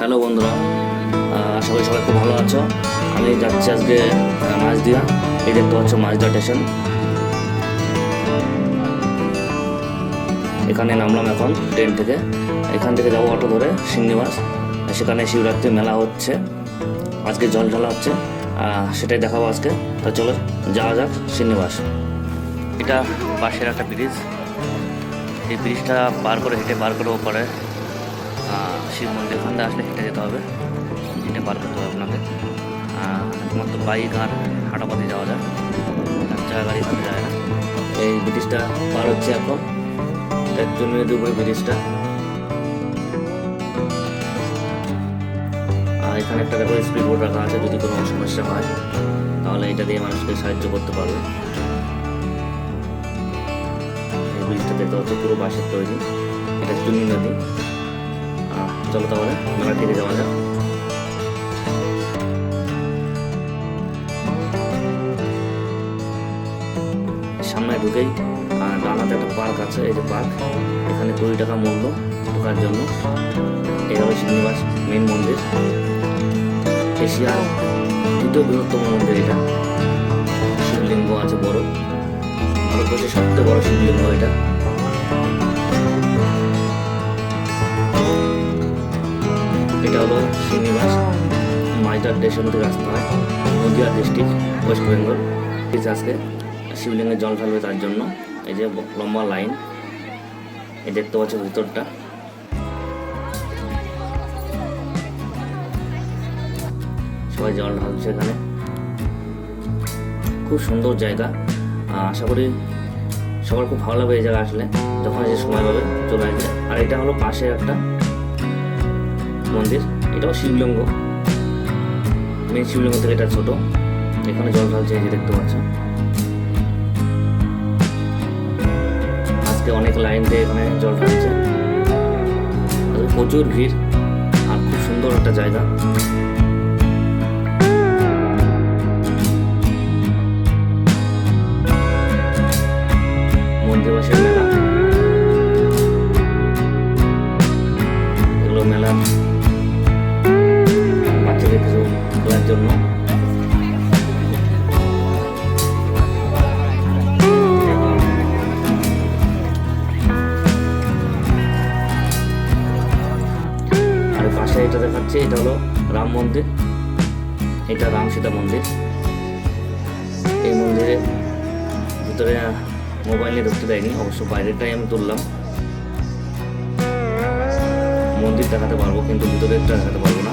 Hello বন্ধুরা আশা করি সবাই খুব ভালো আছো। আমি যাচ্ছি আজকে আহ, মাঝদিয়া এই দেখতে পাচ্ছ মাঝদিয়া স্টেশন। এখানে নামলাম এখন ট্রেন থেকে। এখান থেকে যাব অটো ধরে শ্রীনিবাস সেখানে শিবরাত্রি মেলা হচ্ছে। আজকে জল ঢালা হচ্ছে। সেটাই দেখাবো আজকে। তা চলো যাওয়া যাক শ্রীনিবাস এটা পাশের একটা ব্রিজ। এই ব্রিজটা পার করে হেঁটে পার করে ওপরে শিব মন্দির ওখান থেকে আসলে হেঁটে যেতে হবে। হেঁটে পার করতে হবে আপনাকে। একমাত্র বাইক আর হাঁটা হাঁটাপথে যাওয়া যায়। চাকা গাড়ি এখানে যায় না। এই ব্রিজটা পার হচ্ছে এখন। একজন মেয়েদের উপরে ব্রিজটা আর এখানে একটা দেখো স্পিড বোর্ড রাখা আছে, যদি কোনো সমস্যা হয়, তাহলে এটা দিয়ে মানুষকে সাহায্য করতে পারবে। এই ব্রিজটা দেখতে পাচ্ছ পুরো বাঁশের তৈরি। এটা চুনি নদী। চলো তাহলে মেলা থেকে যাওয়া যাক। সামনে ঢুকেই ডানাতে একটা পার্ক আছে, এই যে পার্ক। এখানে কুড়ি টাকা মূল্য ঢোকার জন্য। এই হলো শ্রীনিবাস মেন মন্দির। এশিয়ার দ্বিতীয় বৃহত্তম মন্দির এটা। শিবলিঙ্গ আছে বড়। ভারতবর্ষের সবচেয়ে বড় শিবলিঙ্গ এটা এটা। শ্রীনিবাস মাইজার স্টেশন থেকে আসতে হয়, নদিয়া ডিস্ট্রিক্ট ওয়েস্ট বেঙ্গল আজকে শিবলিঙ্গে জল ঢালবে তার জন্য। এই যে লম্বা লাইন এই দেখতে পাচ্ছ ভিতরটা। সবাই জল ঢালছে এখানে। খুব সুন্দর জায়গা। আশা করি সবার খুব ভালো লাগবে এই জায়গা আসলে। যখন যে সময় পাবে, চলে আসবে। আর এটা হলো পাশে একটা মন্দির। এটাও শিবলিঙ্গ। মেন শিবলিঙ্গ থেকে এটা ছোট। এখানে জল ঢালছে, এই যে দেখতে পাচ্ছ। আজকে অনেক লাইন দিয়ে এখানে জল ঢালছে। প্রচুর ভিড়। আর খুব সুন্দর একটা জায়গা। জন্য। আর পাশে এটা দেখাচ্ছে, এটা হলো রাম মন্দির। এটা রাম সীতা মন্দির। এই মন্দিরে ভিতরে মোবাইল নিয়ে ঢুকতে দেয়নি, অবশ্য বাইরেটাই আমি তুললাম। মন্দির দেখাতে পারব, কিন্তু ভিতরেরটা দেখাতে পারব না।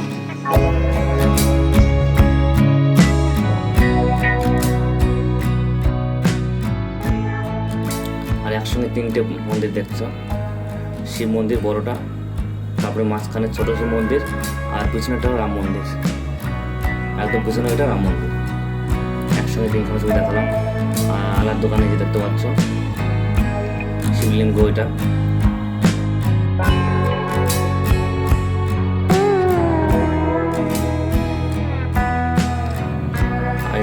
একসঙ্গে তিনটে মন্দির দেখছ। শিব মন্দির বড়টা, তারপরে মাঝখানে ছোট শিব মন্দির, আর পিছনেটা রাম মন্দির। একদম পিছনে ওইটা রাম মন্দির। একসঙ্গে তিনখানে ছবি দেখালাম। আর আলার দোকানে যে দেখতে পাচ্ছ, শিবলিঙ্গ ওইটা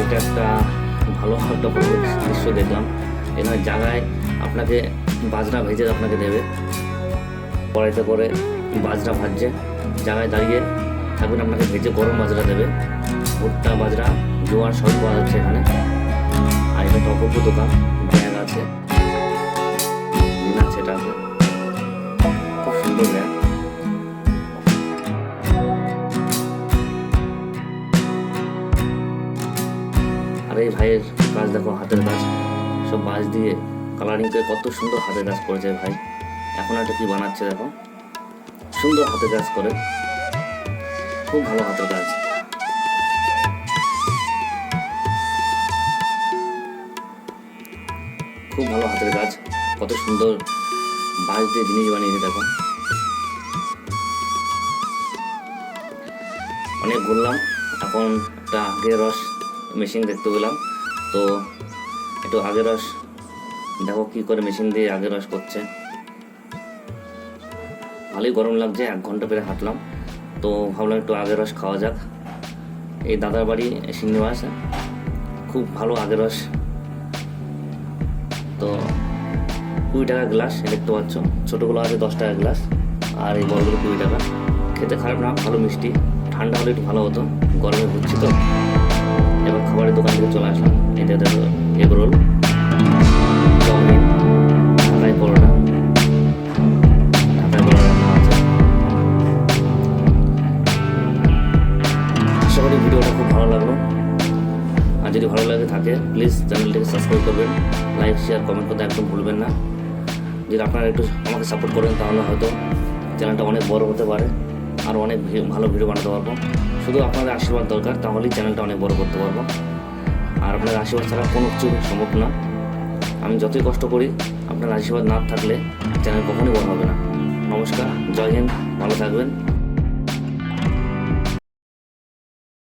এটা একটা ভালো একটা দৃশ্য দেখলাম। এখানে জায়গায় আপনাকে বাজরা ভেজে আপনাকে দেবে। কড়াইতে করে বাজরা ভাজছে। জায়গায় দাঁড়িয়ে থাকবেন আপনাকে ভেজে গরম বাজরা দেবে। ভুট্টা বাজরা জোয়ার সব পাওয়া যাচ্ছে এখানে। আর একটা অপূর্ব দোকান, ব্যাগ আছে। সেটা আছে। খুব সুন্দর ব্যাগ। আর এই ভাইয়ের কাজ দেখো, হাতের কাজ। সব বাঁশ দিয়ে কালারিং করে কত সুন্দর হাতের কাজ করেছে ভাই। এখন একটা কি বানাচ্ছে দেখো? সুন্দর হাতের কাজ করে। খুব ভালো হাতের কাজ। খুব ভালো হাতের কাজ। কত সুন্দর বাঁশ দিয়ে জিনিস বানিয়েছে দেখো। অনেক ঘুরলাম। এখন একটা আগের রস মেশিন দেখতে পেলাম। তো একটু আগের রস দেখো কি করে মেশিন দিয়ে আগের রস করছে। ভালোই গরম লাগছে, এক ঘণ্টা পেরে হাঁটলাম। তো ভাবলাম একটু আগের রস খাওয়া যাক। এই দাদার বাড়ি শ্রীনিবাস। খুব ভালো আগের রস তো কুড়ি টাকা গ্লাস দেখতে পাচ্ছ। ছোটোগুলো আছে দশ টাকা গ্লাস, আর এই বড়গুলো কুড়ি টাকা। খেতে খারাপ না, ভালো মিষ্টি। ঠান্ডা হলে একটু ভালো হতো, গরমে ঘুরছি তো। এবার খাবারের দোকান থেকে চলে আসলাম। এটা দেখো এগ রোল ভালো লাগে থাকে প্লিজ চ্যানেলটিকে সাবস্ক্রাইব করবেন লাইক শেয়ার কমেন্ট করতে একদম ভুলবেন না। যদি আপনারা একটু আমাকে সাপোর্ট করেন, তাহলে হয়তো চ্যানেলটা অনেক বড় হতে পারে, আর অনেক ভালো ভিডিও বানাতে পারব। শুধু আপনাদের আশীর্বাদ দরকার, তাহলেই চ্যানেলটা অনেক বড় করতে পারব। আর আপনার আশীর্বাদ ছাড়া কোনো কিছু সম্ভব না। আমি যতই কষ্ট করি, আপনার আশীর্বাদ না থাকলে চ্যানেল কখনোই বড় হবে না। নমস্কার, জয় হিন্দ, ভালো থাকবেন।